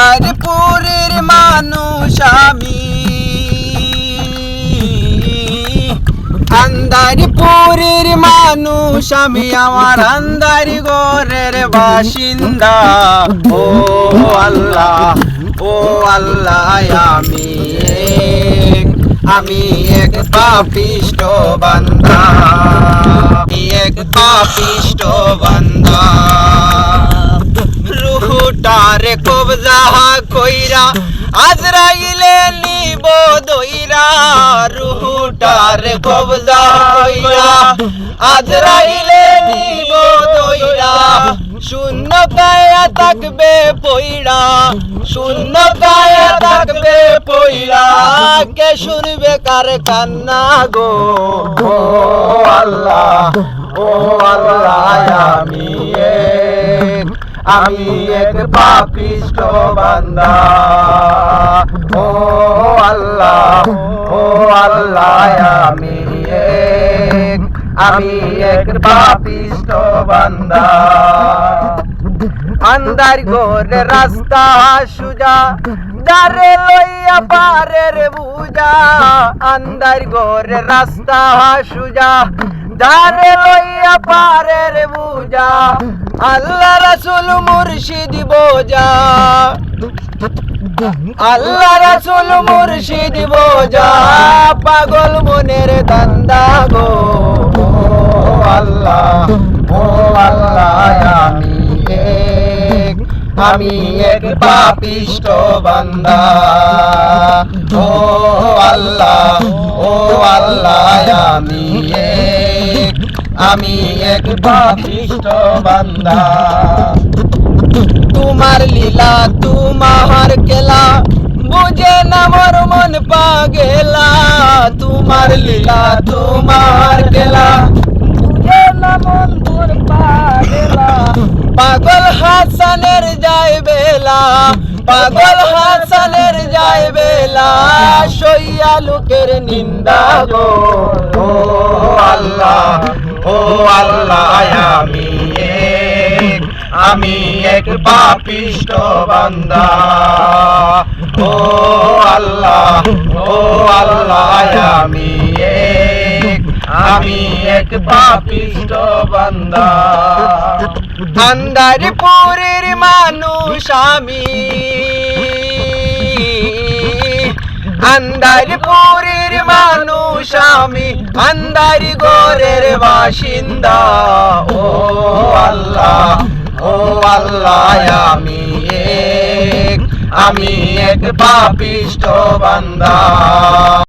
আন্দারপুরের মানুষ আমি। আন্দারপুরের মানুষ আমি, আমার আন্দারি গোরের বাসিন্দা। ও আল্লাহ ও আল্লাহ, আমি আমি এক পাপিষ্ট বান্দা। এক পাপিষ্ট রুহুটারে কবজা কইরা, আজরাইলে নিব দইরা রুহুটারে কবজা কইরা, আজরাইলে নিব দইরা, শূন্য কায়া থাকবে পইড়া, শূন্য কায়া থাকবে পইড়া, কে শুনবে কার কান্না গো? ও আল্লাহ ও আল্লাহ, আমি আমি এক পাপিষ্ট বান্দা। ও আল্লাহ ও আল্লাহ, আমি এক আমি এক পাপিষ্ট বান্দা। আন্দার গোরে রাস্তা সুজা দারে লইয়া পারের বুজা। আন্দার গোরে রাস্তা সুজা দারে লইয়া পারের বুজা। আল্লাহ রাসুল মুর্শিদ বোজা আল্লাহ রাসুল মুর্শিদ বোজা পাগল মনের দান্দা গো। আল্লাহ, ও আল্লাহ, আমি এক আমি এক পাপিষ্ট বান্দা। ও আল্লাহ ও আল্লাহ, আমি এক। আমি এক পাপিষ্ট বান্দা। তোমার লীলা, তোমার কেলা বুঝে না মোর মন পাগেলা। তোমার লীলা, তোমার কেলা বুঝে না মন মোর পাগেলা। পাগল হাসানের যায় বেলা, পাগল হাসানের যায় বেলা, সইয়া লোকের নিন্দা গো ও আল্লাহ ও আল্লাহ, আমি এক আমি এক পাপিষ্ট বান্দা। ও আল্লাহ ও আল্লাহ, আমি এক আমি এক পাপিষ্ট বান্দা। আন্দারপুরের মানুষ আমি আন্দারপুরের মানুষ আমি আন্দারি গোরের বাসিন্দা। ও আল্লাহ ও আল্লাহ, আমি এক আমি এক পাপিষ্ট বান্দা।